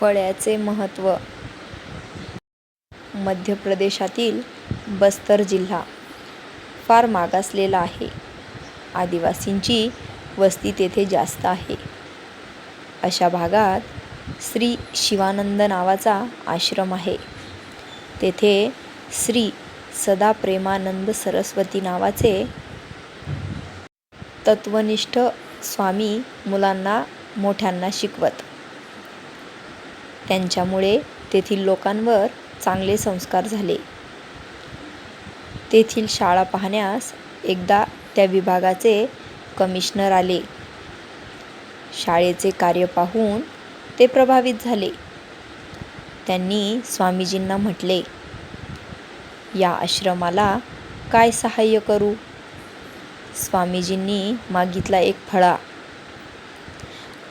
फळ्याचे महत्त्व. मध्य प्रदेशातील बस्तर जिल्हा फार मागासलेला आहे. आदिवासींची वस्ती तेथे जास्त आहे. अशा भागात श्री शिवानंद नावाचा आश्रम आहे. तेथे श्री सदा प्रेमानंद सरस्वती नावाचे तत्वनिष्ठ स्वामी मुलांना मोठ्यांना शिकवत. त्यांच्यामुळे तेथील लोकांवर चांगले संस्कार झाले. तेथील शाळा पाहण्यास एकदा त्या विभागाचे कमिशनर आले. शाळेचे कार्य पाहून ते प्रभावित झाले. त्यांनी स्वामीजींना म्हटले या आश्रमाला काय सहाय्य करू स्वामीजींनी मागितला एक फळा.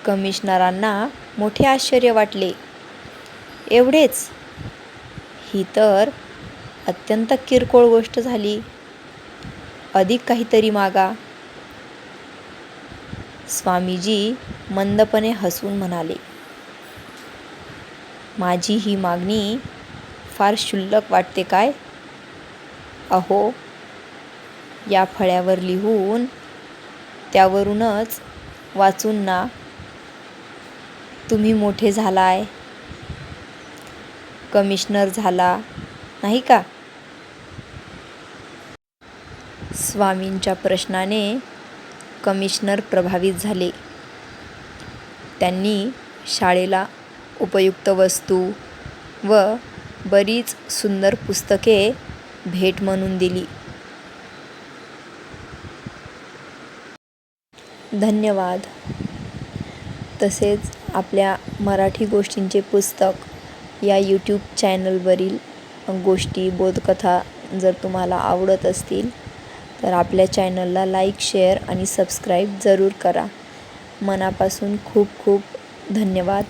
कमिशनरांना मोठे आश्चर्य वाटले. एवढेच. ही तर अत्यंत किरकोळ गोष्ट झाली. अधिक काहीतरी मागा. स्वामीजी मंदपणे हसून म्हणाले माझी ही मागणी फार क्षुल्लक वाटते काय? अहो या फळ्यावर लिहून त्यावरूनच वाचून ना. तुम्ही मोठे झालाय. कमिशनर झाला नाही का? स्वामींच्या प्रश्नाने कमिशनर प्रभावित झाले. त्यांनी शाळेला उपयुक्त वस्तू व बरीच सुंदर पुस्तके भेट म्हणून दिली. धन्यवाद. तसेच आपल्या मराठी गोष्टींचे पुस्तक या यूट्यूब चॅनलवरील गोष्टी बोधकथा जर तुम्हाला आवडत असतील तर आपल्या चॅनलला लाईक शेअर आणि सबस्क्राईब जरूर करा. मनापासून खूप खूप धन्यवाद.